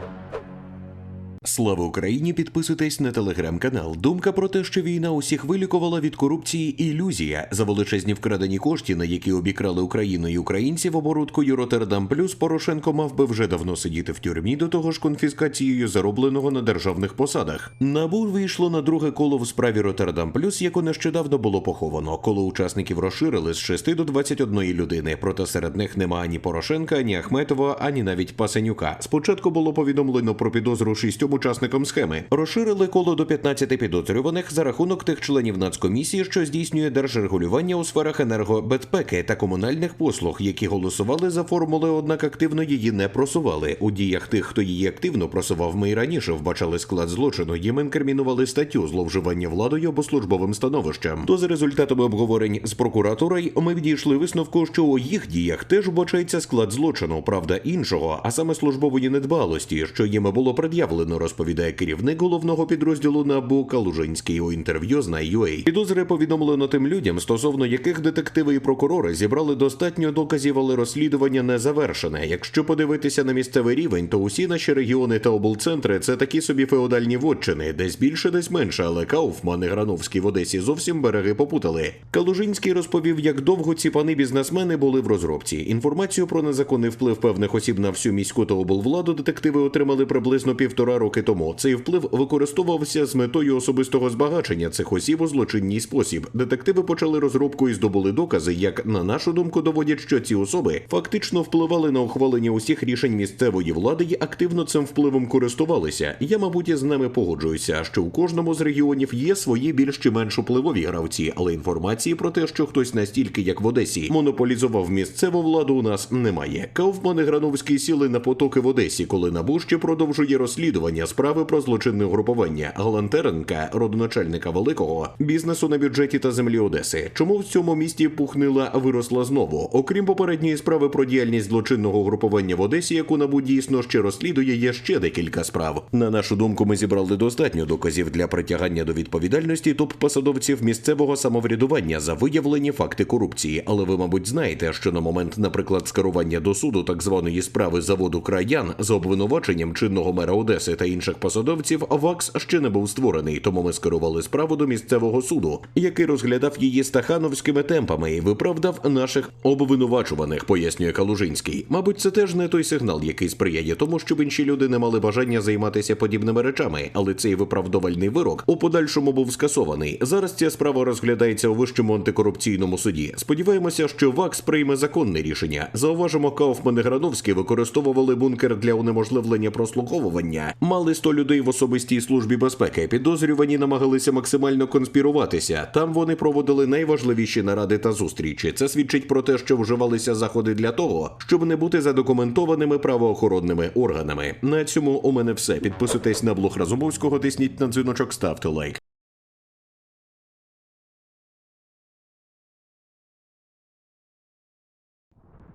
Bye. Слава Україні! Підписуйтесь на телеграм-канал. Думка про те, що війна усіх вилікувала від корупції ілюзія за величезні вкрадені кошти, на які обікрали Україну і українців оборудкою Роттердам Плюс Порошенко мав би вже давно сидіти в тюрмі, до того ж конфіскацією заробленого на державних посадах. Набу вийшло на друге коло в справі Роттердам Плюс, яку нещодавно було поховано. Коло учасників розширили з 6 до 21 людини. Проте серед них нема ані Порошенка, ані Ахметова, ані навіть Пасенюка. Спочатку було повідомлено про підозру шістьом учасникам схеми. Розширили коло до 15 підозрюваних за рахунок тих членів нацкомісії, що здійснює держрегулювання у сферах енергобезпеки та комунальних послуг, які голосували за формули, однак активно її не просували. У діях тих, хто її активно просував, ми і раніше вбачали склад злочину. Їм інкримінували статтю зловживання владою або службовим становищем. То за результатами обговорень з прокуратурою ми відійшли висновку, що у їх діях теж вбачається склад злочину, правда іншого, а саме службової недбалості, що їм було пред'явлено, розповідає керівник головного підрозділу НАБУ Калужинський у інтерв'ю з NIUA. Підозри повідомлено тим людям, стосовно яких детективи і прокурори зібрали достатньо доказів, але розслідування не завершене. Якщо подивитися на місцевий рівень, то усі наші регіони та облцентри це такі собі феодальні вотчини, десь більше, десь менше, але Кауфман і Грановський в Одесі зовсім береги попутали. Калужинський розповів, як довго ці пани бізнесмени були в розробці. Інформацію про незаконний вплив певних осіб на всю міську та облвладу детективи отримали приблизно півтора роки тому. Цей вплив використовувався з метою особистого збагачення цих осіб у злочинній спосіб. Детективи почали розробку і здобули докази, як на нашу думку доводять, що ці особи фактично впливали на ухвалення усіх рішень місцевої влади і активно цим впливом користувалися. Я, мабуть, із ними погоджуюся, що у кожному з регіонів є свої більш чи менш впливові гравці, але інформації про те, що хтось настільки, як в Одесі, монополізував місцеву владу, у нас немає. Кауфман і Грановський сіли на потоки в Одесі, коли НАБУ ще продовжує розслідування справи про злочинне угрупування Галантеренка, родоначальника великого бізнесу на бюджеті та землі Одеси. Чому в цьому місті пухнила виросла знову? Окрім попередньої справи про діяльність злочинного угрупування в Одесі, яку НАБУ дійсно ще розслідує, є ще декілька справ. На нашу думку, ми зібрали достатньо доказів для притягання до відповідальності топ-посадовців місцевого самоврядування за виявлені факти корупції. Але ви, мабуть, знаєте, що на момент, наприклад, скерування до суду так званої справи заводу краян за обвинуваченням чинного мера Одеси та інших посадовців, ВАКС ще не був створений, тому ми скерували справу до місцевого суду, який розглядав її стахановськими темпами і виправдав наших обвинувачуваних, пояснює Калужинський. Мабуть, це теж не той сигнал, який сприяє тому, щоб інші люди не мали бажання займатися подібними речами, але цей виправдовальний вирок у подальшому був скасований. Зараз ця справа розглядається у вищому антикорупційному суді. Сподіваємося, що ВАКС прийме законне рішення. Зауважимо, Кауфман і Грановський використовували бункер для унеможливлення прослуховування. Мали 100 людей в особистій службі безпеки. Підозрювані намагалися максимально конспіруватися. Там вони проводили найважливіші наради та зустрічі. Це свідчить про те, що вживалися заходи для того, щоб не бути задокументованими правоохоронними органами. На цьому у мене все. Підписуйтесь на блог Разумовського, тисніть на дзвіночок, ставте лайк.